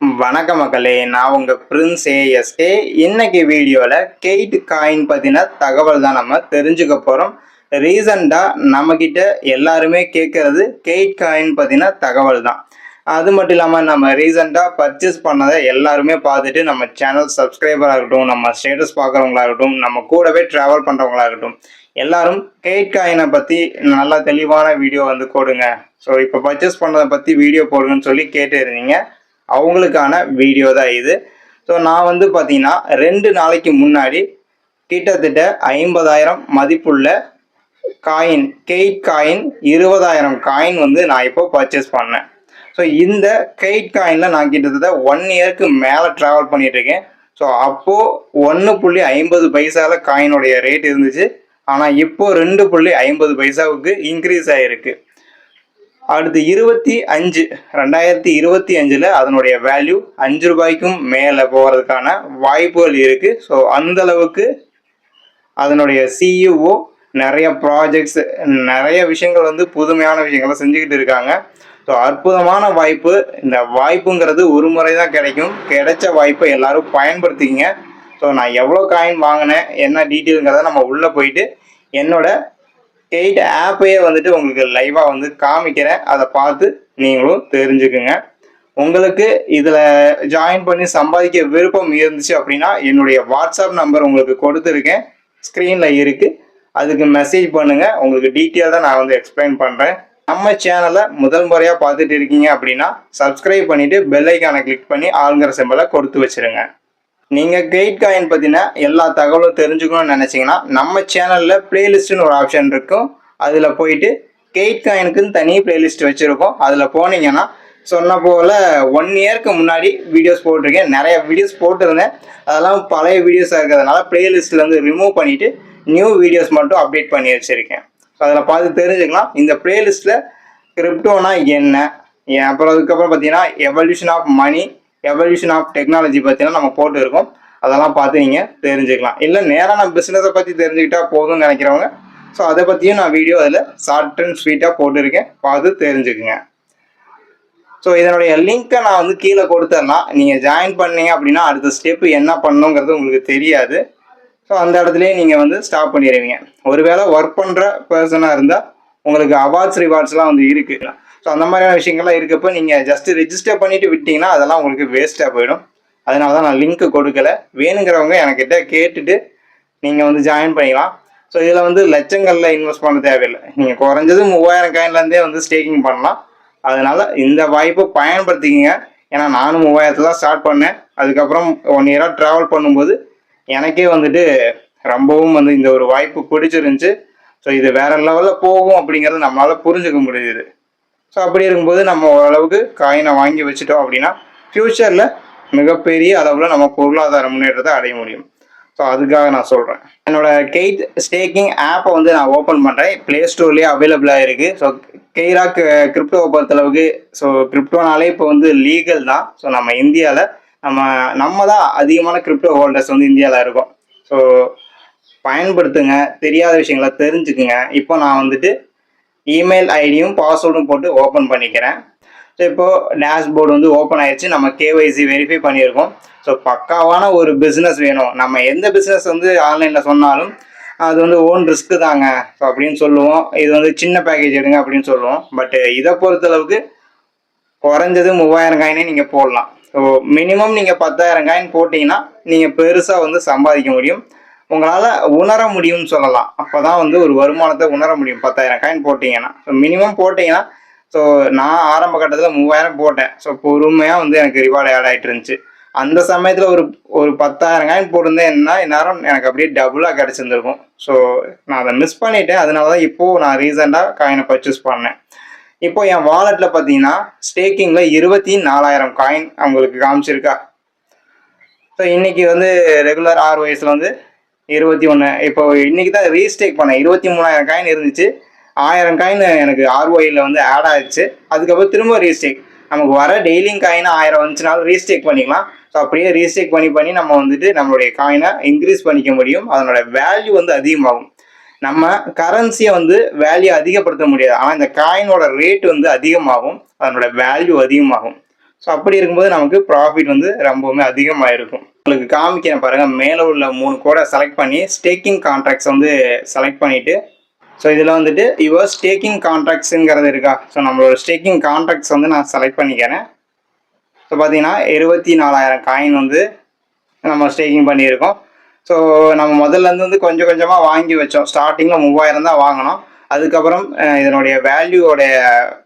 வணக்க மக்களே நான் உங்கள் பிரின்ஸ் ஏஎஸ்கே இன்னைக்கு வீடியோவில் கெய்ட் காயின் பற்றின தகவல் தான் நம்ம தெரிஞ்சுக்க போகிறோம் ரீசண்டாக நம்மக்கிட்ட எல்லாருமே கேட்குறது கெயிட் காயின் பற்றின தகவல் தான். அது மட்டும் இல்லாமல் நம்ம ரீசெண்டாக பர்ச்சேஸ் பண்ணதை எல்லாருமே பார்த்துட்டு நம்ம சேனல் சப்ஸ்கிரைபராக இருக்கட்டும் நம்ம ஸ்டேட்டஸ் பார்க்குறவங்களா இருக்கட்டும் நம்ம கூடவே ட்ராவல் பண்ணுறவங்களா இருக்கட்டும் எல்லாரும் கெய்ட் காயினை பற்றி நல்லா தெளிவான வீடியோ வந்து கொடுங்க ஸோ இப்போ பர்ச்சேஸ் பண்ணதை பற்றி வீடியோ போடுங்கன்னு சொல்லி கேட்டு இருந்தீங்க. அவங்களுக்கான வீடியோ தான் இது. ஸோ நான் வந்து பார்த்தீங்கன்னா ரெண்டு நாளைக்கு முன்னாடி கிட்டத்தட்ட ஐம்பதாயிரம் மதிப்புள்ள காயின் கெயிட் காயின் இருபதாயிரம் காயின் வந்து நான் இப்போ பர்ச்சேஸ் பண்ணேன். ஸோ இந்த கெயிட் காயினில் நான் கிட்டத்தட்ட ஒன் இயருக்கு மேலே ட்ராவல் பண்ணிகிட்ருக்கேன் ஸோ அப்போது ஒன்று புள்ளி ஐம்பது பைசாவில் காயினுடைய ரேட் இருந்துச்சு. ஆனால் இப்போ ரெண்டு புள்ளி ஐம்பது பைசாவுக்கு இன்க்ரீஸ் ஆகிருக்கு அடுத்து இருபத்தி அஞ்சு ரெண்டாயிரத்தி இருபத்தி அஞ்சில் அதனுடைய வேல்யூ அஞ்சு ரூபாய்க்கும் மேலே போகிறதுக்கான வாய்ப்புகள் இருக்குது ஸோ அந்த அளவுக்கு அதனுடைய சிஇஓ நிறைய ப்ராஜெக்ட்ஸ் நிறைய விஷயங்கள் வந்து புதுமையான விஷயங்களை செஞ்சுக்கிட்டு இருக்காங்க. ஸோ அற்புதமான வாய்ப்பு. இந்த வாய்ப்புங்கிறது ஒரு முறை தான் கிடைக்கும். கிடைச்ச வாய்ப்பை எல்லோரும் பயன்படுத்திக்கிங்க. ஸோ நான் எவ்வளோ காயின் வாங்கினேன் என்ன டீட்டெயிலுங்கிறத நம்ம உள்ளே போயிட்டு என்னோட கெயிட் ஆப்பையே வந்துட்டு உங்களுக்கு லைவாக வந்து காமிக்கிறேன். அதை பார்த்து நீங்களும் தெரிஞ்சுக்குங்க. உங்களுக்கு இதில் ஜாயின் பண்ணி சம்பாதிக்க விருப்பம் இருந்துச்சு அப்படின்னா என்னுடைய வாட்ஸ்அப் நம்பர் உங்களுக்கு கொடுத்துருக்கேன். ஸ்க்ரீனில் இருக்குது அதுக்கு மெசேஜ் பண்ணுங்கள் உங்களுக்கு டீட்டெயில்டாக நான் வந்து எக்ஸ்பிளைன் பண்ணுறேன் நம்ம சேனலை முதல் முறையாக பார்த்துட்டு இருக்கீங்க அப்படின்னா சப்ஸ்கிரைப் பண்ணிவிட்டு பெல்லைக்கானை கிளிக் பண்ணி ஆளுங்கிற செம்பலை கொடுத்து வச்சிருங்க. நீங்கள் கெயிட் காயின் பற்றின எல்லா தகவலும் தெரிஞ்சுக்கணும்னு நினச்சிங்கன்னா நம்ம சேனலில் பிளேலிஸ்ட்டுன்னு ஒரு ஆப்ஷன் இருக்கும். அதில் போயிட்டு கெயிட் காயினுக்குன்னு தனி பிளேலிஸ்ட் வச்சுருக்கோம் அதில் போனீங்கன்னா சொன்ன போல் ஒன் இயர்க்கு முன்னாடி வீடியோஸ் போட்டிருக்கேன். நிறைய வீடியோஸ் போட்டிருந்தேன். அதெல்லாம் பழைய வீடியோஸாக இருக்கிறதுனால பிளேலிஸ்ட்லேருந்து ரிமூவ் பண்ணிவிட்டு நியூ வீடியோஸ் மட்டும் அப்டேட் பண்ணி வச்சுருக்கேன். அதில் பார்த்து தெரிஞ்சுக்கலாம். இந்த பிளேலிஸ்ட்டில் கிரிப்டோனா என்ன? அப்புறம் அதுக்கப்புறம் பார்த்தீங்கன்னா evolution of money evolution of technology பார்த்தீங்கன்னா நம்ம போட்டு இருக்கோம் அதெல்லாம் பார்த்து நீங்கள் தெரிஞ்சுக்கலாம். இல்லை நேராக நான் பிஸ்னஸை பற்றி தெரிஞ்சுக்கிட்டா போதும்னு நினைக்கிறவங்க ஸோ அதை பற்றியும் நான் வீடியோ அதில் ஷார்ட் அண்ட் ஸ்வீட்டாக போட்டிருக்கேன். பார்த்து தெரிஞ்சுக்குங்க. ஸோ இதனுடைய லிங்க்கை நான் வந்து கீழே கொடுத்தேன்னா நீங்கள் ஜாயின் பண்ணீங்க அப்படின்னா அடுத்த ஸ்டெப்பு என்ன பண்ணணுங்கிறது உங்களுக்கு தெரியாது. ஸோ அந்த இடத்துலையே நீங்கள் வந்து ஸ்டாப் பண்ணிடுவீங்க. ஒருவேளை ஒர்க் பண்ணுற பர்சனாக இருந்தால் உங்களுக்கு அவார்ட்ஸ் ரிவார்ட்ஸ்லாம் வந்து இருக்குது ஸோ அந்த மாதிரியான விஷயங்கள்லாம் இருக்கப்போ நீங்கள் ஜஸ்ட் ரிஜிஸ்டர் பண்ணிட்டு விட்டீங்கன்னா அதெல்லாம் உங்களுக்கு வேஸ்ட்டாக போயிடும். அதனால தான் நான் லிங்க் கொடுக்கல. வேணுங்கிறவங்க எனக்கிட்ட கேட்டுட்டு நீங்கள் வந்து ஜாயின் பண்ணிக்கலாம். ஸோ இதில் வந்து லட்சங்களில் இன்வெஸ்ட் பண்ண தேவையில்லை. நீங்கள் குறைஞ்சது மூவாயிரம் காயின்லேருந்தே வந்து ஸ்டேக்கிங் பண்ணலாம். அதனால இந்த வாய்ப்பை பயன்படுத்திக்கிங்க. ஏன்னா நானும் மூவாயிரத்துல தான் ஸ்டார்ட் பண்ணேன். அதுக்கப்புறம் ஒன் இயராக ட்ராவல் பண்ணும்போது எனக்கே வந்துட்டு ரொம்பவும் வந்து இந்த ஒரு வாய்ப்பு பிடிச்சிருந்துச்சு. ஸோ இது வேற லெவலில் போகும் அப்படிங்கிறது நம்மளால் புரிஞ்சுக்க முடியுது ஸோ அப்படி இருக்கும்போது நம்ம ஓரளவுக்கு காயினை வாங்கி வச்சுட்டோம் அப்படின்னா ஃப்யூச்சரில் மிகப்பெரிய அளவில் நம்ம பொருளாதார முன்னேற்றத்தை அடைய முடியும். ஸோ அதுக்காக நான் சொல்கிறேன் என்னோட கெய்ட் ஸ்டேக்கிங் ஆப்பை வந்து நான் ஓப்பன் பண்ணுறேன் ப்ளே ஸ்டோர்லேயே அவைலபிளாக இருக்குது ஸோ கெய்ராக் கிரிப்டோவை பொறுத்தளவுக்கு ஸோ கிரிப்டோனாலே இப்போ வந்து லீகல் தான். ஸோ நம்ம இந்தியாவில் நம்ம நம்ம தான் அதிகமான கிரிப்டோ ஹோல்டர்ஸ் வந்து இந்தியாவில் இருக்கோம். ஸோ பயன்படுத்துங்க. தெரியாத விஷயங்களை தெரிஞ்சுக்குங்க. இப்போ நான் வந்துட்டு இமெயில் ஐடியும் பாஸ்வேர்டும் போட்டு ஓப்பன் பண்ணிக்கிறேன். ஸோ இப்போது டேஷ்போர்டு வந்து ஓப்பன் ஆயிடுச்சு நம்ம கேஒய்சி வெரிஃபை பண்ணியிருக்கோம். ஸோ பக்காவான ஒரு பிஸ்னஸ் வேணும். நம்ம எந்த பிஸ்னஸ் வந்து ஆன்லைனில் சொன்னாலும் அது வந்து ஓன் ரிஸ்க்கு தாங்க. ஸோ அப்படின்னு சொல்லுவோம். இது வந்து சின்ன பேக்கேஜ் எடுங்க அப்படின்னு சொல்லுவோம். பட் இதை பொறுத்தளவுக்கு குறைஞ்சது மூவாயிரம் காயினே நீங்கள் போடலாம். ஸோ மினிமம் நீங்கள் பத்தாயிரம் காயின் போட்டிங்கன்னா நீங்கள் பெருசாக வந்து சம்பாதிக்க முடியும். உங்களால் உணர முடியும்னு சொல்லலாம். அப்போ தான் வந்து ஒரு வருமானத்தை உணர முடியும். பத்தாயிரம் காயின் போட்டிங்கன்னா. ஸோ மினிமம் போட்டிங்கன்னா ஸோ நான் ஆரம்ப கட்டத்தில் மூவாயிரம் போட்டேன். ஸோ பொறுமையாக வந்து எனக்கு ரிவார்டு ஆட் ஆகிட்டு இருந்துச்சு. அந்த சமயத்தில் ஒரு ஒரு பத்தாயிரம் காயின் போட்டிருந்தேன்னா இந்நேரம் எனக்கு அப்படியே டபுளாக கிடச்சிருந்துருக்கும். ஸோ நான் அதை மிஸ் பண்ணிட்டேன். அதனால தான் இப்போது நான் ரீசெண்டாக காயினை பர்ச்சேஸ் பண்ணேன். இப்போ என் வாலெட்டில் பார்த்தீங்கன்னா ஸ்டேக்கிங்கில் இருபத்தி நாலாயிரம் காயின் அவங்களுக்கு காமிச்சிருக்கா. ஸோ இன்றைக்கி வந்து ரெகுலர் ஆறு வயசில் வந்து இருபத்தி ஒன்று இப்போ இன்னைக்கு தான் ரீஸ்டேக் பண்ணேன். இருபத்தி மூணாயிரம் காயின் இருந்துச்சு. ஆயிரம் காயின் எனக்கு ஆர்ஒயில் வந்து ஆட் ஆயிடுச்சு. அதுக்கப்புறம் திரும்ப ரீஸ்டேக் நமக்கு வர டெய்லியும் காயின் ஆயிரம் வந்துச்சுனாலும் ரீஸ்டேக் பண்ணிக்கலாம். ஸோ அப்படியே ரீஸ்டேக் பண்ணி பண்ணி நம்ம வந்துட்டு நம்மளுடைய காயினை இன்க்ரீஸ் பண்ணிக்க முடியும். அதனோட வேல்யூ வந்து அதிகமாகும். நம்ம கரன்சியை வந்து வேல்யூ அதிகப்படுத்த முடியாது. ஆனால் இந்த காயினோட ரேட் வந்து அதிகமாகும். அதனோட வேல்யூ அதிகமாகும். ஸோ அப்படி இருக்கும்போது நமக்கு ப்ராஃபிட் வந்து ரொம்பவுமே அதிகமாக இருக்கும் உங்களுக்கு காமிக்கிறேன் பாருங்கள் மேலே உள்ள மூணு கோடை செலக்ட் பண்ணி ஸ்டேக்கிங் கான்ட்ராக்ட்ஸ் வந்து செலக்ட் பண்ணிவிட்டு ஸோ இதில் வந்துட்டு யுவர் ஸ்டேக்கிங் கான்ட்ராக்ட்ஸுங்கிறது இருக்கா? ஸோ நம்மளோட ஸ்டேக்கிங் கான்ட்ராக்ட்ஸ் வந்து நான் செலக்ட் பண்ணிக்கிறேன். ஸோ பார்த்தீங்கன்னா இருபத்தி நாலாயிரம் காயின் வந்து நம்ம ஸ்டேக்கிங் பண்ணியிருக்கோம். ஸோ நம்ம முதல்ல இருந்து வந்து கொஞ்சம் கொஞ்சமாக வாங்கி வச்சோம். ஸ்டார்டிங்கில் மூவாயிரம் தான் வாங்கினோம். அதுக்கப்புறம் இதனுடைய வேல்யூவோடைய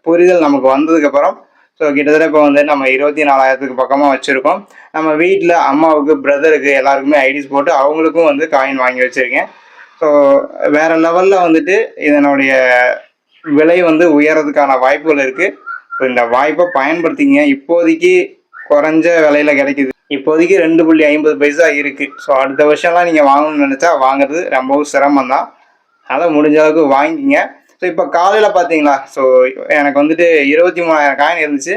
புரிதல் நமக்கு வந்ததுக்கப்புறம் ஸோ கிட்டத்தட்ட இப்போ வந்து நம்ம இருபத்தி நாலாயிரத்துக்கு பக்கமாக வச்சுருக்கோம். நம்ம வீட்டில் அம்மாவுக்கு பிரதருக்கு எல்லாருக்குமே ஐடிஸ் போட்டு அவங்களுக்கும் வந்து காயின் வாங்கி வச்சுருக்கேன். ஸோ வேறு லெவலில் வந்துட்டு இதனுடைய விலை வந்து உயர்றதுக்கான வாய்ப்புகள் இருக்குது இந்த வாய்ப்பை பயன்படுத்திங்க. இப்போதைக்கு குறைஞ்ச விலையில் கிடைக்குது. இப்போதைக்கு ரெண்டு புள்ளி ஐம்பது பைசா இருக்குது ஸோ அடுத்த வருஷம்லாம் நீங்கள் வாங்கணும்னு நினச்சா வாங்குறது ரொம்பவும் சிரமம் தான் அதனால் முடிஞ்ச அளவுக்கு வாங்கிக்கிங்க. ஸோ இப்போ காலையில் பார்த்தீங்களா ஸோ எனக்கு வந்துட்டு இருபத்தி மூணாயிரம் காயின் இருந்துச்சு.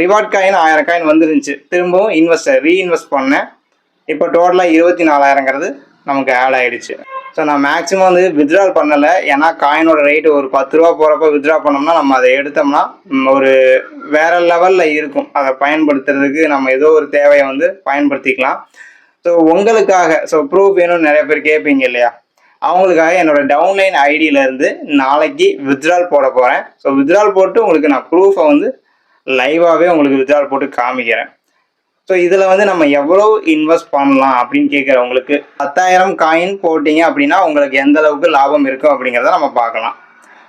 ரிவார்ட் காயின் ஆயிரம் காயின் வந்துருந்துச்சு. திரும்பவும் இன்வெஸ்ட் ரீஇன்வெஸ்ட் பண்ணேன். இப்போ டோட்டலாக இருபத்தி நாலாயிரங்கிறது நமக்கு ஆட் ஆகிடுச்சு ஸோ நான் மேக்ஸிமம் வந்து வித்ட்ரால் பண்ணலை. ஏன்னா காயினோட ரேட்டு ஒரு பத்து ரூபா போகிறப்ப வித்ட்ரா பண்ணோம்னா நம்ம அதை எடுத்தோம்னா ஒரு வேற லெவலில் இருக்கும். அதை பயன்படுத்துறதுக்கு நம்ம ஏதோ ஒரு தேவையை வந்து பயன்படுத்திக்கலாம். ஸோ உங்களுக்காக ஸோ ப்ரூஃப் வேணும்னு நிறைய பேர் கேட்பீங்க இல்லையா? அவங்களுக்காக என்னோட டவுன்லைன் ஐடியிலேருந்து நாளைக்கு வித்ட்ரால் போட போகிறேன் ஸோ வித்ட்ரால் போட்டு உங்களுக்கு நான் ப்ரூஃபை வந்து லைவாகவே உங்களுக்கு வித்ட்ரால் போட்டு காமிக்கிறேன். ஸோ இதில் வந்து நம்ம எவ்வளோ இன்வெஸ்ட் பண்ணலாம் அப்படின்னு கேட்குறவங்களுக்கு பத்தாயிரம் காயின் போட்டீங்க அப்படின்னா உங்களுக்கு எந்த அளவுக்கு லாபம் இருக்கும் அப்படிங்கிறத நம்ம பார்க்கலாம்.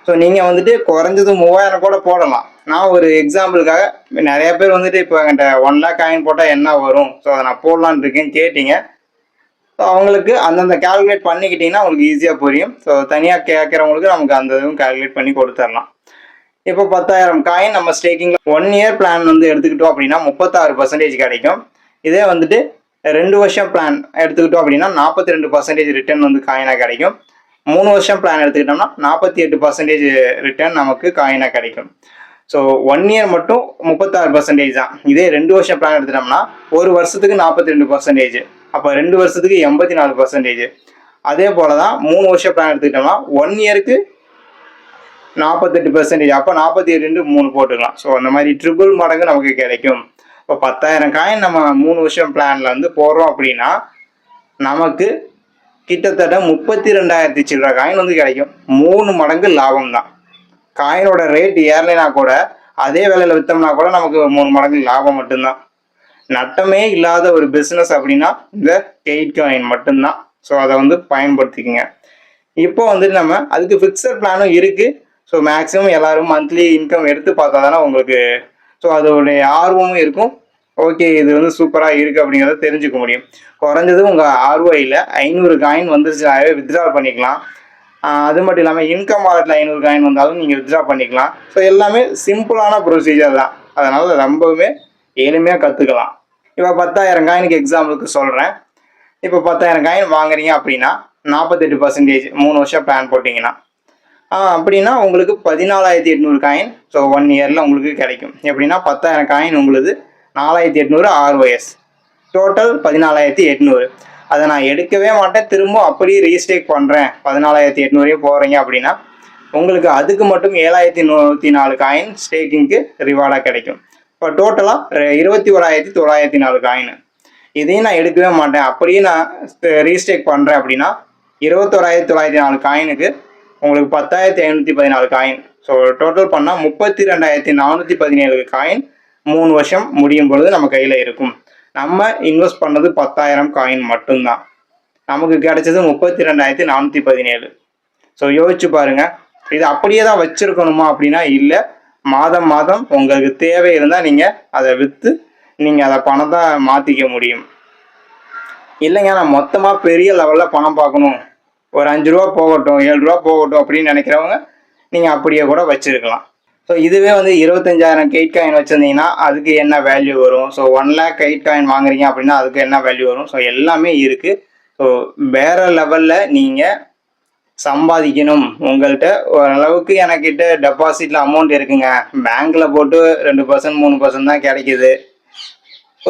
ஸோ நீங்கள் வந்துட்டு குறைஞ்சது மூவாயிரம் கூட போடலாம். நான் ஒரு எக்ஸாம்பிளுக்காக நிறைய பேர் வந்துட்டு இப்போ என்கிட்ட ஒன் லேக் காயின் போட்டால் என்ன வரும்? ஸோ அதை நான் போடலான்னு இருக்கேன்னு கேட்டீங்க. ஸோ அவங்களுக்கு அந்தந்த கால்குலேட் பண்ணிக்கிட்டிங்கன்னா உங்களுக்கு ஈஸியாக புரியும். ஸோ தனியாக கேட்குறவங்களுக்கு நமக்கு அந்த இதுவும் கால்குலேட் பண்ணி கொடுத்துடலாம். இப்போ பத்தாயிரம் காயின் நம்ம ஸ்டேக்கிங் ஒன் இயர் பிளான் வந்து எடுத்துக்கிட்டோம் அப்படின்னா முப்பத்தாறு பர்சன்டேஜ் கிடைக்கும். இதே வந்துட்டு ரெண்டு வருஷம் பிளான் எடுத்துக்கிட்டோம் அப்படின்னா நாற்பத்தி ரெண்டு பர்சன்டேஜ் ரிட்டர்ன் வந்து காயினாக கிடைக்கும். மூணு வருஷம் பிளான் எடுத்துக்கிட்டோம்னா நாற்பத்தி எட்டு பர்சன்டேஜ் ரிட்டர்ன் நமக்கு காயினாக கிடைக்கும். ஸோ ஒன் இயர் மட்டும் முப்பத்தாறு பர்சன்டேஜ் தான். இதே ரெண்டு வருஷம் பிளான் எடுத்துட்டோம்னா ஒரு வருஷத்துக்கு நாற்பத்தி ரெண்டு பர்சன்டேஜ் அப்போ ரெண்டு வருஷத்துக்கு எண்பத்தி நாலு பர்சன்டேஜ் அதே போல தான் மூணு வருஷம் பிளான் எடுத்துக்கிட்டோம்னா ஒன் இயருக்கு நாற்பத்தெட்டு பெர்சன்டேஜ் அப்போ நாற்பத்தி ரெண்டு மூணு போட்டுக்கலாம். ஸோ அந்த மாதிரி ட்ரிபிள் மடங்கு நமக்கு கிடைக்கும். இப்போ பத்தாயிரம் காயின் நம்ம மூணு வருஷம் பிளானில் வந்து போடுறோம் அப்படின்னா நமக்கு கிட்டத்தட்ட முப்பத்தி ரெண்டாயிரத்தி சில்லற காயின் வந்து கிடைக்கும். மூணு மடங்கு லாபம் தான். காயினோட ரேட் ஏறலைனா கூட அதே விலையில் விற்றோம்னா கூட நமக்கு மூணு மடங்கு லாபம் மட்டும்தான். நட்டமே இல்லாத ஒரு பிஸ்னஸ் அப்படின்னா இந்த கெயிட் காயின் மட்டும்தான். ஸோ அதை வந்து பயன்படுத்திக்கங்க. இப்போ வந்துட்டு நம்ம அதுக்கு ஃபிக்ஸட் பிளானும் இருக்கு. ஸோ மேக்ஸிமம் எல்லாரும் மந்த்லி இன்கம் எடுத்து பார்த்தா தானே உங்களுக்கு ஸோ அதோடைய ஆர்வமும் இருக்கும். ஓகே இது வந்து சூப்பராக இருக்குது அப்படிங்கிறத தெரிஞ்சுக்க முடியும். குறைஞ்சது உங்கள் ஆர்ஓஐயில் ஐநூறு காயின் வந்துருச்சுனாவே வித்ட்ரா பண்ணிக்கலாம். அது மட்டும் இல்லாமல் இன்கம் வாலெட்டில் ஐநூறு காயின் வந்தாலும் நீங்கள் வித்ட்ரா பண்ணிக்கலாம். ஸோ எல்லாமே சிம்பிளான ப்ரொசீஜர் தான். அதனால் ரொம்பவுமே எளிமையாக கற்றுக்கலாம் இப்போ பத்தாயிரம் காயினுக்கு எக்ஸாம்பிளுக்கு சொல்கிறேன் இப்போ பத்தாயிரம் காயின் வாங்குறீங்க அப்படின்னா நாற்பத்தெட்டு பர்சன்டேஜ் மூணு வருஷம் பிளான் போட்டிங்கன்னா அப்படின்னா உங்களுக்கு பதினாலாயிரத்தி எட்நூறு காயின் ஸோ ஒன் இயரில் உங்களுக்கு கிடைக்கும். எப்படின்னா பத்தாயிரம் காயின் உங்களுக்கு நாலாயிரத்தி எட்நூறு ஆர்ஓஎஸ் டோட்டல் பதினாலாயிரத்தி எட்நூறு. அதை நான் எடுக்கவே மாட்டேன் திரும்ப அப்படியே ரீஸ்டேக் பண்ணுறேன் பதினாலாயிரத்தி எட்நூறே போகிறீங்க அப்படின்னா உங்களுக்கு அதுக்கு மட்டும் ஏழாயிரத்தி நூற்றி நாலு காயின் ஸ்டேக்கிங்க்கு ரிவார்டாக கிடைக்கும். இப்போ டோட்டலாக இருபத்தி ஓராயிரத்தி தொள்ளாயிரத்தி நாலு காயின் இதையும் நான் எடுக்கவே மாட்டேன். அப்படியே நான் ரீஸ்டேக் பண்ணுறேன் அப்படின்னா இருபத்தோராயிரத்தி தொள்ளாயிரத்தி நாலு காயினுக்கு உங்களுக்கு பத்தாயிரத்தி ஐநூற்றி பதினாலு காயின் ஸோ டோட்டல் பண்ணால் முப்பத்தி ரெண்டாயிரத்தி நானூற்றி பதினேழு காயின் மூணு வருஷம் முடியும் பொழுது நம்ம கையில் இருக்கும். நம்ம இன்வெஸ்ட் பண்ணது பத்தாயிரம் காயின் மட்டும்தான். நமக்கு கிடைச்சது முப்பத்தி ரெண்டாயிரத்தி நானூற்றி பதினேழு. ஸோ யோசிச்சு பாருங்கள் இது அப்படியே தான் வச்சுருக்கணுமா அப்படின்னா இல்லை. மாதம் மாதம் உங்களுக்கு தேவை இருந்தால் நீங்கள் அதை விற்று நீங்கள் அதை பணத்தை மாற்றிக்க முடியும். இல்லைங்க நான் மொத்தமாக பெரிய லெவலில் பணம் பார்க்கணும். ஒரு அஞ்சு ரூபா போகட்டும் ஏழு ரூபா போகட்டும் அப்படின்னு நினைக்கிறவங்க நீங்கள் அப்படியே கூட வச்சுருக்கலாம். ஸோ இதுவே வந்து இருபத்தஞ்சாயிரம் கெயிட் காயின் வச்சுருந்தீங்கன்னா அதுக்கு என்ன வேல்யூ வரும்? ஸோ ஒன் லேக் கெயிட் காயின் வாங்குறீங்க அப்படின்னா அதுக்கு என்ன வேல்யூ வரும்? ஸோ எல்லாமே இருக்குது ஸோ வேறு லெவலில் நீங்கள் சம்பாதிக்கணும். உங்கள்கிட்ட ஓரளவுக்கு எனக்கிட்ட டெபாசிட்டில் அமௌண்ட் இருக்குங்க. பேங்க்கில் போட்டு ரெண்டு பர்சன்ட் மூணு பர்சன்ட் தான் கிடைக்குது.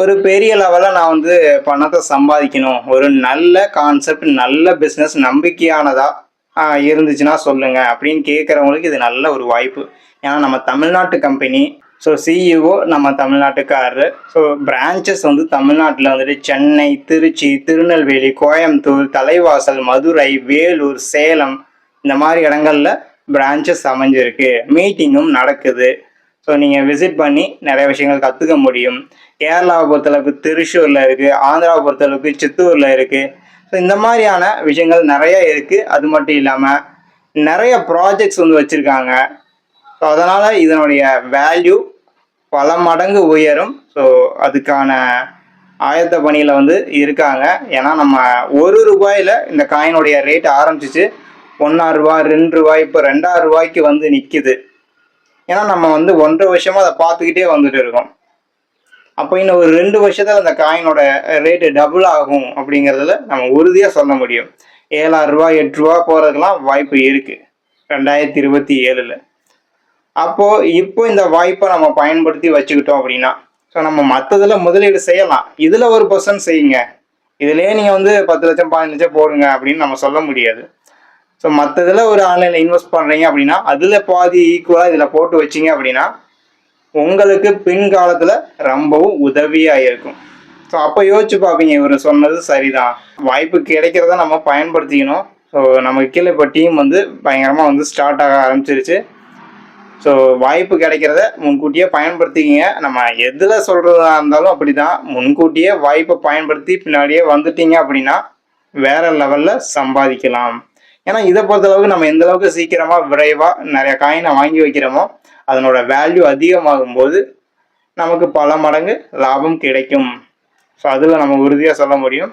ஒரு பெரிய லெவலில் நான் வந்து பணத்தை சம்பாதிக்கணும். ஒரு நல்ல கான்செப்ட் நல்ல பிஸ்னஸ் நம்பிக்கையானதாக இருந்துச்சுன்னா சொல்லுங்கள் அப்படின்னு கேட்குறவங்களுக்கு இது நல்ல ஒரு வாய்ப்பு. ஏன்னா நம்ம தமிழ்நாட்டு கம்பெனி ஸோ சிஇஓ நம்ம தமிழ்நாட்டுக்காரரு. ஸோ பிரான்ச்சஸ் வந்து தமிழ்நாட்டில் வந்துட்டு சென்னை திருச்சி திருநெல்வேலி கோயம்புத்தூர் தலைவாசல் மதுரை வேலூர் சேலம் இந்த மாதிரி இடங்களில் பிரான்ச்சஸ் அமைஞ்சிருக்கு. மீட்டிங்கும் நடக்குது. ஸோ நீங்கள் விசிட் பண்ணி நிறைய விஷயங்கள் கற்றுக்க முடியும். கேரளாவை பொறுத்தளவுக்கு திருச்சூரில் இருக்குது ஆந்திராவை பொறுத்தளவுக்கு சித்தூரில் இருக்குது ஸோ இந்த மாதிரியான விஷயங்கள் நிறைய இருக்குது அது மட்டும் இல்லாமல் நிறைய ப்ராஜெக்ட்ஸ் வந்து வச்சுருக்காங்க. ஸோ அதனால் இதனுடைய வேல்யூ பல மடங்கு உயரும். ஸோ அதுக்கான ஆயத்த பணியில் வந்து இருக்காங்க. ஏன்னா நம்ம ஒரு ரூபாயில் இந்த காயினுடைய ரேட் ஆரம்பிச்சிச்சு. ஒன்றாறு ரூபா ரெண்டு ரூபாய் இப்போ ரெண்டாயிரம் ரூபாய்க்கு வந்து நிற்கிது ஏன்னா நம்ம வந்து ஒன்றரை வருஷமாக அதை பார்த்துக்கிட்டே வந்துட்டு இருக்கோம். அப்போ இன்னும் ஒரு ரெண்டு வருஷத்தில் அந்த காயினோட ரேட்டு டபுள் ஆகும் அப்படிங்கிறதுல நம்ம உறுதியாக சொல்ல முடியும். ஏழாயிரம் ரூபா எட்டு ரூபா போகிறதுக்கெலாம் வாய்ப்பு இருக்குது ரெண்டாயிரத்தி இருபத்தி ஏழில். அப்போ இப்போ இந்த வாய்ப்பை நம்ம பயன்படுத்தி வச்சுக்கிட்டோம் அப்படின்னா ஸோ நம்ம மற்றதுல முதலீடு செய்யலாம். இதில் ஒரு பர்சன்ட் செய்யுங்க. இதுலயே நீங்கள் வந்து பத்து லட்சம் பதினஞ்சு லட்சம் போடுங்க அப்படின்னு நம்ம சொல்ல முடியாது. ஸோ மற்றதுல ஒரு ஆன்லைனில் இன்வெஸ்ட் பண்ணுறீங்க அப்படின்னா அதில் பாதி ஈக்குவலாக இதில் போட்டு வச்சிங்க அப்படின்னா உங்களுக்கு பின்காலத்தில் ரொம்பவும் உதவியாக இருக்கும். ஸோ அப்போ யோசிச்சு பார்ப்பீங்க இவர் சொன்னது சரிதான். வாய்ப்பு கிடைக்கிறத நம்ம பயன்படுத்திக்கணும். ஸோ நமக்கு கீழே இப்போ டீம் வந்து பயங்கரமாக வந்து ஸ்டார்ட் ஆக ஆரம்பிச்சிருச்சு. ஸோ வாய்ப்பு கிடைக்கிறத முன்கூட்டியே பயன்படுத்திக்கிங்க. நம்ம எதில் சொல்கிறதா இருந்தாலும் அப்படி தான் முன்கூட்டியே வாய்ப்பை பயன்படுத்தி பின்னாடியே வந்துட்டீங்க அப்படின்னா வேற லெவலில் சம்பாதிக்கலாம். ஏன்னா இதை பொறுத்தளவுக்கு நம்ம எந்த அளவுக்கு சீக்கிரமாக விரைவாக நிறைய காயினை வாங்கி வைக்கிறோமோ அதனோட வேல்யூ அதிகமாகும் போது நமக்கு பல மடங்கு லாபம் கிடைக்கும். ஸோ அதில் நம்ம உறுதியாக சொல்ல முடியும்.